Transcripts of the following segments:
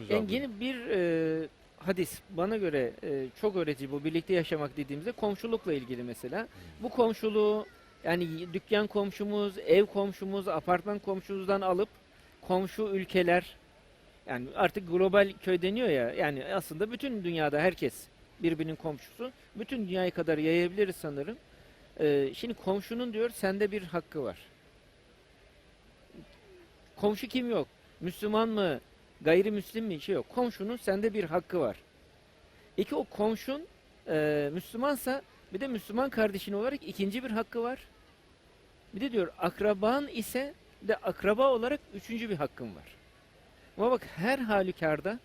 var. yeni bir e, hadis bana göre e, çok öğretici bu birlikte yaşamak dediğimizde komşulukla ilgili mesela. Bu komşuluğu yani dükkan komşumuz, ev komşumuz, apartman komşumuzdan alıp komşu ülkeler yani artık global köy deniyor ya yani aslında bütün dünyada herkes birbirinin komşusu. Bütün dünyaya kadar yayabiliriz sanırım. E, şimdi komşunun diyor sende bir hakkı var. Komşu kim yok? Müslüman mı? Gayrimüslim mi? Şey yok. Komşunun sende bir hakkı var. İki o komşun e, Müslümansa bir de Müslüman kardeşin olarak ikinci bir hakkı var. Bir de diyor akraban ise bir de akraba olarak üçüncü bir hakkın var. Ama bak her halükarda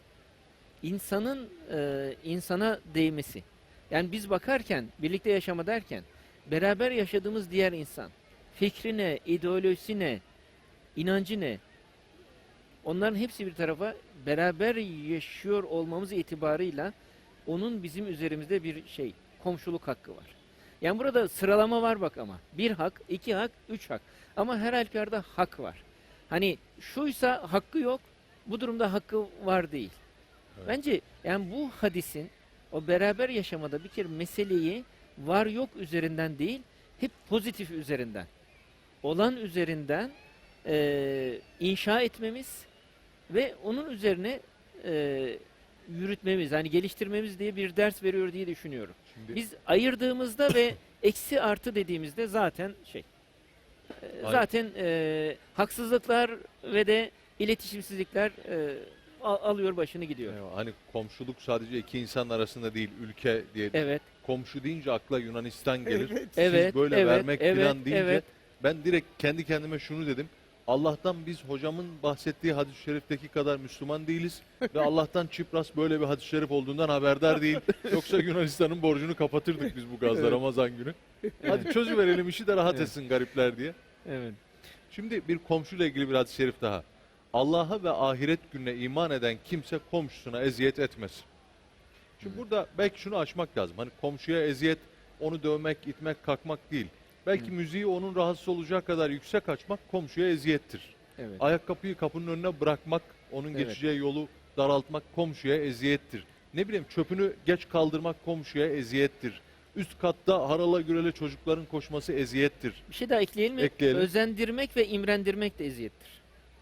insanın e, insana değmesi. Yani biz bakarken, birlikte yaşama derken beraber yaşadığımız diğer insan fikrine, ideolojisine, inancı ne? Onların hepsi bir tarafa beraber yaşıyor olmamız itibarıyla onun bizim üzerimizde bir şey, komşuluk hakkı var. Yani burada sıralama var bak ama. Bir hak, iki hak, üç hak. Ama her halükarda hak var. Hani şuysa hakkı yok, bu durumda hakkı var değil. Evet. Bence yani bu hadisin o beraber yaşamada bir kere meseleyi var yok üzerinden değil, hep pozitif üzerinden, olan üzerinden eee, inşa etmemiz ve onun üzerine eee, yürütmemiz, hani geliştirmemiz diye bir ders veriyor diye düşünüyorum. Şimdi Biz ayırdığımızda ve eksi artı dediğimizde zaten şey, Aynen. zaten eee, haksızlıklar ve de iletişimsizlikler al- alıyor başını gidiyor. e, hani komşuluk sadece iki insan arasında değil, ülke diye. Evet, Komşu deyince akla Yunanistan gelir. Evet. Siz evet, böyle evet, vermek evet, falan deyince evet. ben direkt kendi kendime şunu dedim. Allah'tan biz hocamın bahsettiği hadis-i şerifteki kadar Müslüman değiliz ve Allah'tan Çipras böyle bir hadis-i şerif olduğundan haberdar değil. Yoksa Yunanistan'ın borcunu kapatırdık biz bu gazla Evet. Ramazan günü. Hadi çözüverelim işi de rahat Evet. etsin garipler diye. Evet. Şimdi bir komşuyla ilgili bir hadis-i şerif daha. Allah'a ve ahiret gününe iman eden kimse komşusuna eziyet etmesin. Şimdi burada belki şunu açmak lazım. Hani komşuya eziyet, onu dövmek, itmek, kakmak değil. Belki Hı. müziği onun rahatsız olacağı kadar yüksek açmak komşuya eziyettir. Evet. Ayakkabıyı kapının önüne bırakmak, onun Evet. geçeceği yolu daraltmak komşuya eziyettir. Ne bileyim çöpünü geç kaldırmak komşuya eziyettir. Üst katta harala gürele çocukların koşması eziyettir. Bir şey daha ekleyelim mi? Ekleyelim. Özendirmek ve imrendirmek de eziyettir.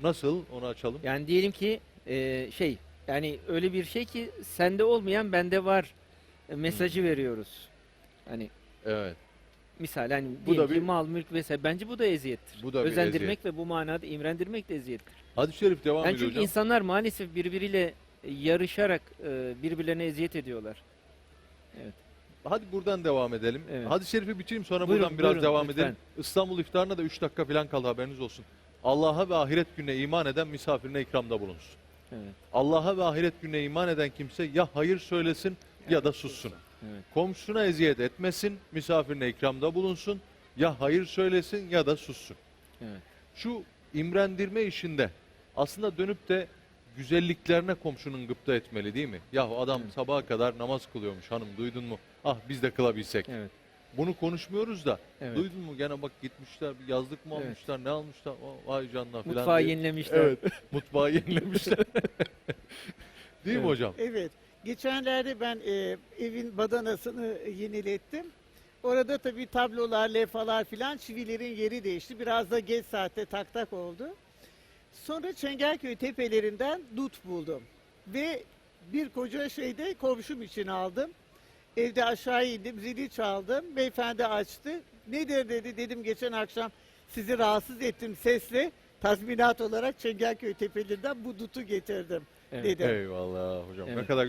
Nasıl? Onu açalım. Yani diyelim ki e, şey yani öyle bir şey ki sende olmayan bende var e, mesajı veriyoruz. Hani Evet. Misal hani Bu da bir- mal mülk vesaire bence bu da eziyettir. Bu da bir Özendirmek eziyet. ve bu manada imrendirmek de eziyettir. Hadis-i şerif devam Yani ediyor çünkü hocam. insanlar maalesef birbiriyle yarışarak e, birbirlerine eziyet ediyorlar. Hadi buradan devam edelim. Evet. Hadis-i şerifi bitireyim sonra Buyurun, buradan biraz buyurun, devam lütfen. edelim. İstanbul iftarına da 3 dakika falan kaldı haberiniz olsun. Allah'a ve ahiret gününe iman eden misafirine ikramda bulunsun. Evet. Allah'a ve ahiret gününe iman eden kimse ya hayır söylesin ya da sussun. Evet. Komşusuna eziyet etmesin, misafirine ikramda bulunsun. Ya hayır söylesin ya da sussun. Evet. Şu imrendirme işinde aslında dönüp de güzelliklerine komşunun gıpta etmeli değil mi? Yahu adam Evet. sabaha kadar namaz kılıyormuş hanım duydun mu? Ah biz de kılabilsek. Evet. Bunu konuşmuyoruz da Evet. duydun mu gene bak gitmişler bir yazlık mı Evet. almışlar ne almışlar O- vay canına falan Mutfağı diye. yenilemişler. Evet mutfağı yenilemişler. değil mi Evet. hocam? Evet. Geçenlerde ben e, evin badanasını yenilettim. Orada tabii tablolar, levhalar filan çivilerin yeri değişti. Biraz da geç saatte tak tak oldu. Sonra Çengelköy tepelerinden dut buldum. Ve bir koca şeyde komşum için aldım. Evde aşağı indim, zili çaldım. Beyefendi açtı. Nedir dedi. Dedim geçen akşam sizi rahatsız ettim sesle. Tazminat olarak Çengelköy tepelerinden bu dutu getirdim Evet. dedim. Eyvallah hocam ne Evet. kadar